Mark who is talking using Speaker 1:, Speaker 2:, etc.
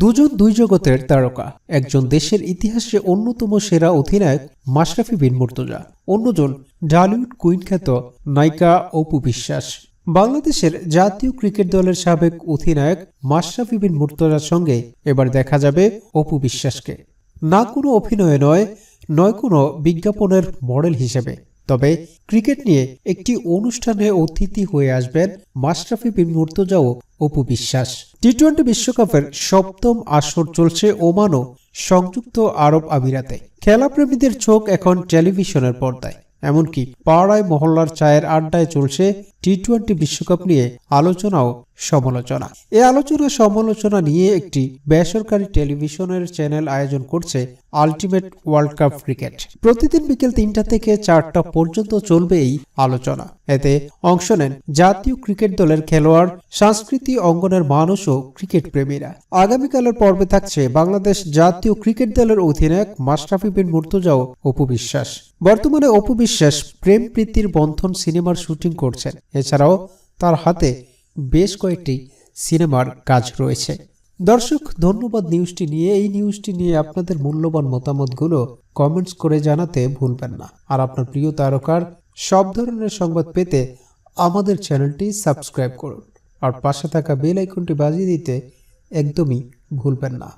Speaker 1: দুজন দুই জগতের তারকা। একজন দেশের ইতিহাসে অন্যতম সেরা অধিনায়ক মাশরাফি বিন মুর্তজা, অন্যজন ডালিউড কুইন খ্যাত নায়িকা অপু বিশ্বাস। বাংলাদেশের জাতীয় ক্রিকেট দলের সাবেক অধিনায়ক মাশরাফি বিন মুর্তজার সঙ্গে এবার দেখা যাবে অপু বিশ্বাসকে। না কোনো অভিনয়ে নয় নয় কোনো বিজ্ঞাপনের মডেল হিসেবে। তবে ক্রিকেট নিয়ে একটি অনুষ্ঠানে অতিথি হয়ে আসবেন মাশরাফি বিন মুর্তজা ও অপু বিশ্বাস। টি টোয়েন্টি বিশ্বকাপের সপ্তম আসর চলছে ওমান ও সংযুক্ত আরব আমিরাতে। খেলাপ্রেমীদের চোখ এখন টেলিভিশনের পর্দায়। এমনকি পাড়ায় মহল্লার চায়ের আড্ডায় চলছে টি টোয়েন্টি বিশ্বকাপ নিয়ে আলোচনা ও সমালোচনা। এই আলোচনা সমালোচনা নিয়ে একটি বেসরকারি টেলিভিশনের চ্যানেল আয়োজন করছে আলটিমেট ওয়ার্ল্ড কাপ ক্রিকেট। প্রতিদিন বিকেল তিনটা থেকে চারটা পর্যন্ত চলবে এই আলোচনা। এতে অংশ নেন জাতীয় ক্রিকেট দলের খেলোয়াড় সংস্কৃতি অঙ্গনের মানুষ ও ক্রিকেট প্রেমীরা। আগামীকালের পর্বে থাকছে বাংলাদেশ জাতীয় ক্রিকেট দলের অধিনায়ক মাশরাফি বিন মুর্তজা অপু বিশ্বাস। বর্তমানে অপু বিশ্বাস প্রেম প্রীতির বন্ধন সিনেমার শুটিং করছেন। এছাড়াও তার হাতে বেশ কয়েকটি সিনেমার কাজ রয়েছে। দর্শক, ধন্যবাদ নিউজটি নিয়ে। এই নিউজটি নিয়ে আপনাদের মূল্যবান মতামতগুলো কমেন্টস করে জানাতে ভুলবেন না। আর আপনার প্রিয় তারকার সব ধরনের সংবাদ পেতে আমাদের চ্যানেলটি সাবস্ক্রাইব করুন। আর পাশে থাকা বেল আইকনটি বাজিয়ে দিতে একদমই ভুলবেন না।